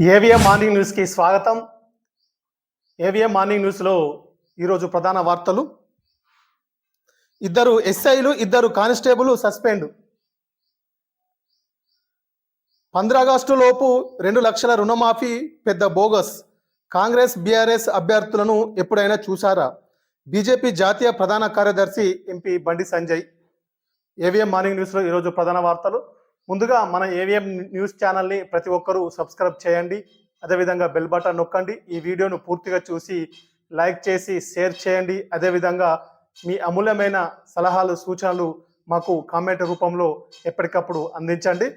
AVM morning న్యూస్కి స్వాగతం. AVM morning న్యూస్లో ఈరోజు ప్రధాన వార్తలు. ఇద్దరు ఎస్ఐలు ఇద్దరు కానిస్టేబుల్ సస్పెండ్. ఆగస్టు లోపు రెండు లక్షల రుణమాఫీ పెద్ద బోగస్. కాంగ్రెస్ బీఆర్ఎస్ అభ్యర్థులను ఎప్పుడైనా చూసారా బీజేపీ జాతీయ ప్రధాన కార్యదర్శి MP Bandi Sanjay. AVM morning న్యూస్లో ఈరోజు ప్రధాన వార్తలు. ముందుగా మన ఏవిఎం న్యూస్ ఛానల్ని ప్రతి ఒక్కరూ సబ్స్క్రైబ్ చేయండి. అదేవిధంగా బెల్ బటన్ నొక్కండి. ఈ వీడియోను పూర్తిగా చూసి లైక్ చేసి షేర్ చేయండి. అదేవిధంగా మీ అమూల్యమైన సలహాలు సూచనలు మాకు కామెంట్ రూపంలో ఎప్పటికప్పుడు అందించండి.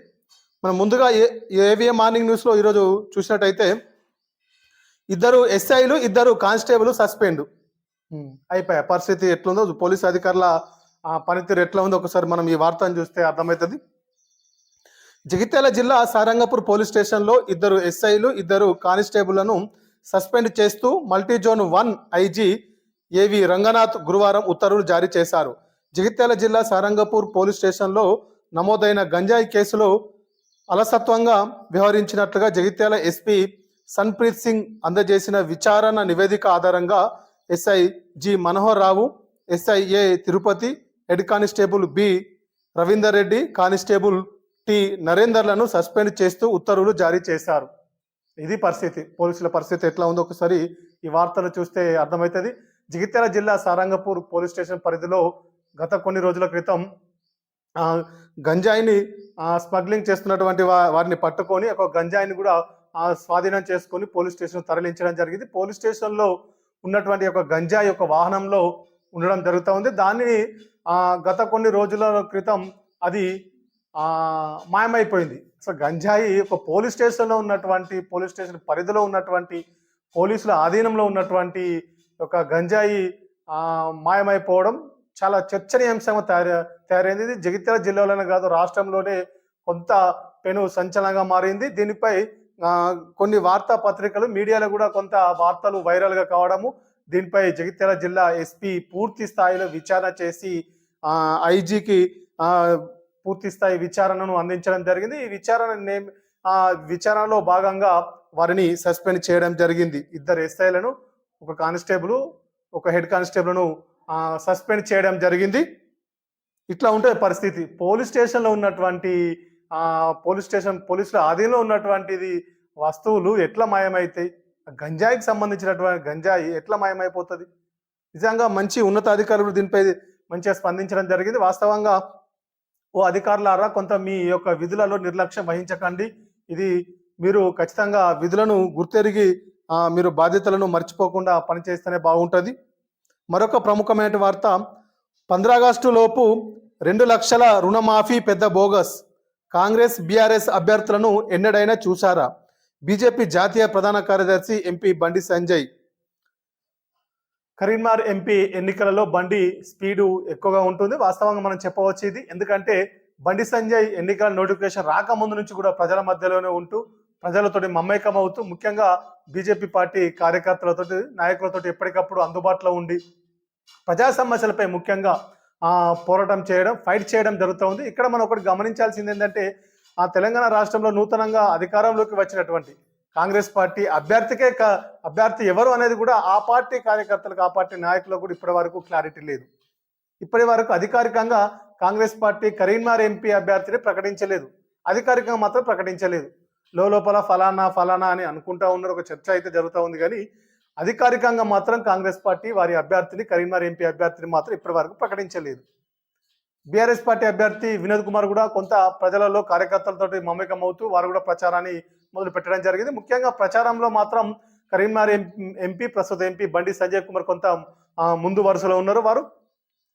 మనం ముందుగా ఏ ఏవిఎం మార్నింగ్ న్యూస్లో ఈరోజు చూసినట్టయితే ఇద్దరు ఎస్ఐలు ఇద్దరు కానిస్టేబుల్ సస్పెండ్ అయిపోయా. పరిస్థితి ఎట్లుందో పోలీస్ అధికారుల పనితీరు ఎట్లా ఉందో ఒకసారి మనం ఈ వార్తను చూస్తే అర్థమవుతుంది. జగిత్యాల జిల్లా సారంగపూర్ పోలీస్ స్టేషన్లో ఇద్దరు ఎస్ఐలు ఇద్దరు కానిస్టేబుళ్ళను సస్పెండ్ చేస్తూ multi zone one IG AV Ranganath గురువారం ఉత్తర్వులు జారీ చేశారు. జగిత్యాల జిల్లా సారంగపూర్ పోలీస్ స్టేషన్లో నమోదైన గంజాయి కేసులో అలసత్వంగా వ్యవహరించినట్లుగా జగిత్యాల ఎస్పీ సన్ప్రీత్ సింగ్ అందజేసిన విచారణ నివేదిక ఆధారంగా SI G Manohar Rao SI A Tirupati head constable B Ravinder Reddy constable T నరేందర్లను suspend చేస్తూ ఉత్తర్వులు జారీ చేశారు. ఇది పరిస్థితి. పోలీసుల పరిస్థితి ఎట్లా ఉందో ఒకసారి ఈ వార్తలు చూస్తే అర్థమవుతుంది. జగిత్యాల జిల్లా సారంగపూర్ పోలీస్ స్టేషన్ పరిధిలో గత కొన్ని రోజుల క్రితం గంజాయిని స్మగ్లింగ్ చేస్తున్నటువంటి వారిని పట్టుకొని ఒక గంజాయిని కూడా స్వాధీనం చేసుకొని పోలీస్ స్టేషన్ తరలించడం జరిగింది. పోలీస్ స్టేషన్లో ఉన్నటువంటి ఒక గంజాయి ఒక వాహనంలో ఉండడం జరుగుతూ ఉంది. దాన్ని గత కొన్ని రోజుల క్రితం అది మాయమైపోయింది. సో గంజాయి ఒక పోలీస్ స్టేషన్లో ఉన్నటువంటి పోలీస్ స్టేషన్ పరిధిలో ఉన్నటువంటి పోలీసుల ఆధీనంలో ఉన్నటువంటి ఒక గంజాయి మాయమైపోవడం చాలా చర్చనీయాంశంగా తయారు తయారైంది. ఇది జగిత్యాల జిల్లాలోనే కాదు రాష్ట్రంలోనే కొంత పెను సంచలనంగా మారింది. దీనిపై కొన్ని వార్తా పత్రికలు మీడియాలో కూడా కొంత వార్తలు వైరల్గా కావడము దీనిపై జగిత్యాల జిల్లా ఎస్పీ పూర్తి స్థాయిలో విచారణ చేసి ఐజీకి పూర్తి స్థాయి విచారణను అందించడం జరిగింది. ఈ విచారణ నేమ్ ఆ విచారణలో భాగంగా వారిని సస్పెండ్ చేయడం జరిగింది. ఇద్దరు ఎస్ఐలను ఒక కానిస్టేబుల్ ఒక హెడ్ కానిస్టేబుల్ను సస్పెండ్ చేయడం జరిగింది. ఇట్లా ఉంటే పరిస్థితి. పోలీస్ స్టేషన్లో ఉన్నటువంటి పోలీస్ స్టేషన్ పోలీసుల ఆధీనంలో ఉన్నటువంటిది వస్తువులు ఎట్లా మాయమవుతాయి గంజాయికి సంబంధించినటువంటి గంజాయి ఎట్లా మాయమైపోతుంది? నిజంగా మంచి ఉన్నతాధికారులు దీనిపై మంచిగా స్పందించడం జరిగింది. వాస్తవంగా ఓ అధికారులారా కొంత మీ యొక్క విధులలో నిర్లక్ష్యం వహించకండి. ఇది మీరు ఖచ్చితంగా విధులను గుర్తెరిగి మీరు బాధ్యతలను మర్చిపోకుండా పనిచేస్తేనే బాగుంటుంది. మరొక ప్రముఖమైన వార్త పంద్రాగస్టు లోపు రెండు లక్షల రుణమాఫీ పెద్ద బోగస్. కాంగ్రెస్ బీఆర్ఎస్ అభ్యర్థులను ఎన్నడైనా చూశారా? బీజేపీ జాతీయ ప్రధాన కార్యదర్శి ఎంపీ బండి సంజయ్. కరీంనగర్ ఎంపీ ఎన్నికలలో బండి స్పీడు ఎక్కువగా ఉంటుంది. వాస్తవంగా మనం చెప్పవచ్చు ఇది. ఎందుకంటే బండి సంజయ్ ఎన్నికల నోటిఫికేషన్ రాకముందు నుంచి కూడా ప్రజల మధ్యలోనే ఉంటూ ప్రజలతోటి మమేకం అవుతూ ముఖ్యంగా బీజేపీ పార్టీ కార్యకర్తలతోటి నాయకులతోటి ఎప్పటికప్పుడు అందుబాటులో ఉండి ప్రజా సమస్యలపై ముఖ్యంగా పోరాటం చేయడం ఫైట్ చేయడం జరుగుతూ ఉంది. ఇక్కడ మనం ఒకటి గమనించాల్సింది ఏంటంటే ఆ తెలంగాణ రాష్ట్రంలో నూతనంగా అధికారంలోకి వచ్చినటువంటి కాంగ్రెస్ పార్టీ అభ్యర్థికే అభ్యర్థి ఎవరు అనేది కూడా ఆ పార్టీ కార్యకర్తలకు ఆ పార్టీ నాయకులకు కూడా ఇప్పటి వరకు క్లారిటీ లేదు. ఇప్పటి వరకు అధికారికంగా కాంగ్రెస్ పార్టీ కరీంనగర్ ఎంపీ అభ్యర్థిని ప్రకటించలేదు. అధికారికంగా మాత్రం ప్రకటించలేదు. లోపల ఫలానా ఫలానా అని అనుకుంటా ఉన్నారు. ఒక చర్చ అయితే జరుగుతూ ఉంది కానీ అధికారికంగా మాత్రం కాంగ్రెస్ పార్టీ వారి అభ్యర్థిని కరీంనగర్ ఎంపీ అభ్యర్థిని మాత్రం ఇప్పటి వరకు ప్రకటించలేదు. బీఆర్ఎస్ పార్టీ అభ్యర్థి వినోద్ కుమార్ కూడా కొంత ప్రజలలో కార్యకర్తలతో మమేకం అవుతూ వారు కూడా ప్రచారాన్ని మొదలు పెట్టడం జరిగింది. ముఖ్యంగా ప్రచారంలో మాత్రం కరీంనగర్ ఎంపీ ప్రస్తుత ఎంపీ బండి సంజయ్ కుమార్ కొంత ముందు వరుసలో ఉన్నారు. వారు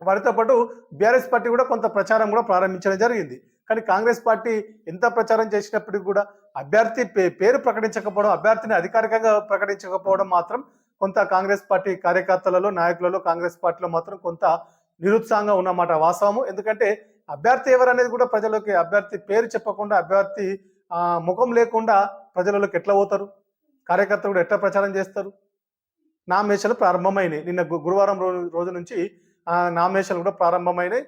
వారితో పాటు బీఆర్ఎస్ పార్టీ కూడా కొంత ప్రచారం కూడా ప్రారంభించడం జరిగింది. కానీ కాంగ్రెస్ పార్టీ ఎంత ప్రచారం చేసినప్పటికీ కూడా అభ్యర్థి పే- పేరు ప్రకటించకపోవడం అభ్యర్థిని అధికారికంగా ప్రకటించకపోవడం మాత్రం కొంత కాంగ్రెస్ పార్టీ కార్యకర్తలలో నాయకులలో కాంగ్రెస్ పార్టీలో మాత్రం కొంత నిరుత్సాహంగా ఉన్నమాట వాస్తవము. ఎందుకంటే అభ్యర్థి ఎవరనేది కూడా ప్రజలకి అభ్యర్థి పేరు చెప్పకుండా అభ్యర్థి ముఖం లేకుండా ప్రజలలోకి ఎట్లా పోతారు? కార్యకర్తలు కూడా ఎట్లా ప్రచారం చేస్తారు? నామినేషన్లు ప్రారంభమైనాయి. నిన్న గు- గురువారం రోజు రోజు నుంచి ఆ, నామినేషన్లు కూడా ప్రారంభమైనాయి.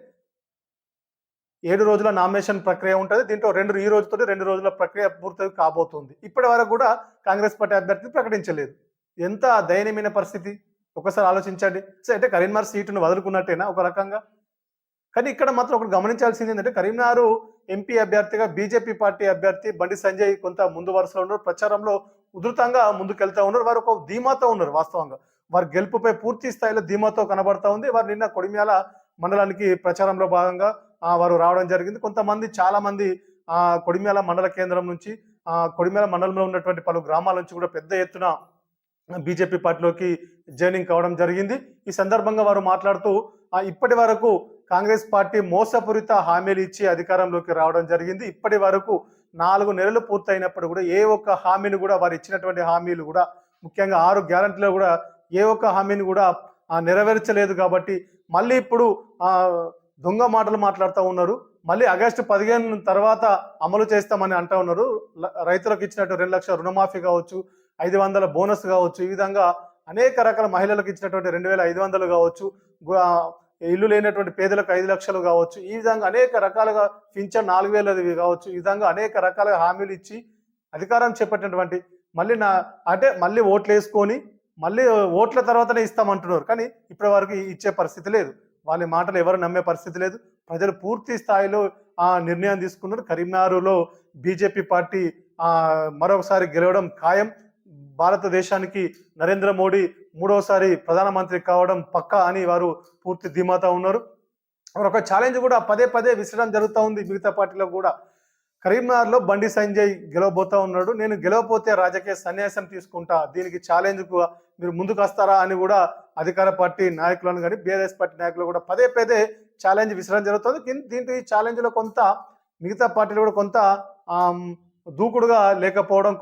ఏడు రోజుల నామినేషన్ ప్రక్రియ ఉంటుంది. దీంట్లో రెండు ఈ రోజుతో రెండు రోజుల ప్రక్రియ పూర్తి కాబోతుంది. ఇప్పటి వరకు కూడా కాంగ్రెస్ పార్టీ అభ్యర్థిని ప్రకటించలేదు. ఎంత దయనీయమైన పరిస్థితి? ఒకసారి ఆలోచించండి. సో అంటే కరీంనగర్ సీటును వదులుకున్నట్టేనా ఒక రకంగా? కానీ ఇక్కడ మాత్రం ఒకటి గమనించాల్సింది ఏంటంటే కరీంనగర్ ఎంపీ అభ్యర్థిగా బీజేపీ పార్టీ అభ్యర్థి బండి సంజయ్ కొంత ముందు వరుసలో ఉన్నారు. ప్రచారంలో ఉధృతంగా ముందుకెళ్తా ఉన్నారు. వారు ఒక ధీమాతో ఉన్నారు వాస్తవంగా. వారి గెలుపుపై పూర్తి స్థాయిలో ధీమాతో కనబడతా ఉంది. వారు నిన్న కొడిమ్యాల మండలానికి ప్రచారంలో భాగంగా వారు రావడం జరిగింది. కొంతమంది చాలా మంది కొడిమ్యాల మండల కేంద్రం నుంచి కొడిమ్యాల మండలంలో ఉన్నటువంటి పలు గ్రామాల నుంచి కూడా పెద్ద ఎత్తున బీజేపీ పార్టీలోకి జాయినింగ్ కావడం జరిగింది. ఈ సందర్భంగా వారు మాట్లాడుతూ ఇప్పటి వరకు కాంగ్రెస్ పార్టీ మోసపూరిత హామీలు ఇచ్చి అధికారంలోకి రావడం జరిగింది. ఇప్పటి వరకు నాలుగు నెలలు పూర్తయినప్పుడు కూడా ఏ ఒక్క హామీని కూడా వారు ఇచ్చినటువంటి హామీలు కూడా ముఖ్యంగా ఆరు గ్యారంటీలో కూడా ఏ ఒక్క హామీని కూడా నెరవేర్చలేదు కాబట్టి మళ్ళీ ఇప్పుడు దొంగ మాటలు మాట్లాడుతూ ఉన్నారు. మళ్ళీ ఆగస్టు పదిహేను తర్వాత అమలు చేస్తామని అంటూ ఉన్నారు. రైతులకు ఇచ్చినట్టు రెండు లక్షల రుణమాఫీ కావచ్చు ఐదు వందల బోనస్ కావచ్చు. ఈ విధంగా అనేక రకాల మహిళలకు ఇచ్చినటువంటి రెండు వేల ఐదు వందలు కావచ్చు. ఇల్లు లేనటువంటి పేదలకు ఐదు లక్షలు కావచ్చు. ఈ విధంగా అనేక రకాలుగా పింఛన్ నాలుగు వేలది కావచ్చు. ఈ విధంగా అనేక రకాలుగా హామీలు ఇచ్చి అధికారం చేపట్టినటువంటి మళ్ళీ నా అంటే మళ్ళీ ఓట్లు వేసుకొని మళ్ళీ ఓట్ల తర్వాతనే ఇస్తామంటున్నారు. కానీ ఇప్పటి వరకు ఇచ్చే పరిస్థితి లేదు. వాళ్ళ మాటలు ఎవరు నమ్మే పరిస్థితి లేదు. ప్రజలు పూర్తి స్థాయిలో ఆ నిర్ణయం తీసుకున్నారు. కరీంనగర్లో బీజేపీ పార్టీ మరొకసారి గెలవడం ఖాయం. భారతదేశానికి నరేంద్ర మోడీ మూడోసారి ప్రధానమంత్రి కావడం పక్కా అని వారు పూర్తి ధీమాతో ఉన్నారు. ఒక ఛాలెంజ్ కూడా పదే పదే విసరడం జరుగుతూ ఉంది. మిగతా పార్టీలో కూడా కరీంనగర్లో బండి సంజయ్ గెలవబోతా ఉన్నాడు. నేను గెలవపోతే రాజకీయ సన్యాసం తీసుకుంటా. దీనికి ఛాలెంజ్ మీరు ముందుకు వస్తారా అని కూడా అధికార పార్టీ నాయకులను కానీ బీఆర్ఎస్ పార్టీ నాయకులు కూడా పదే పదే ఛాలెంజ్ విసరడం జరుగుతుంది. దీని- దీంట్లో ఈ ఛాలెంజ్లో కొంత మిగతా పార్టీలు కూడా కొంత దూకుడుగా లేకపోవడం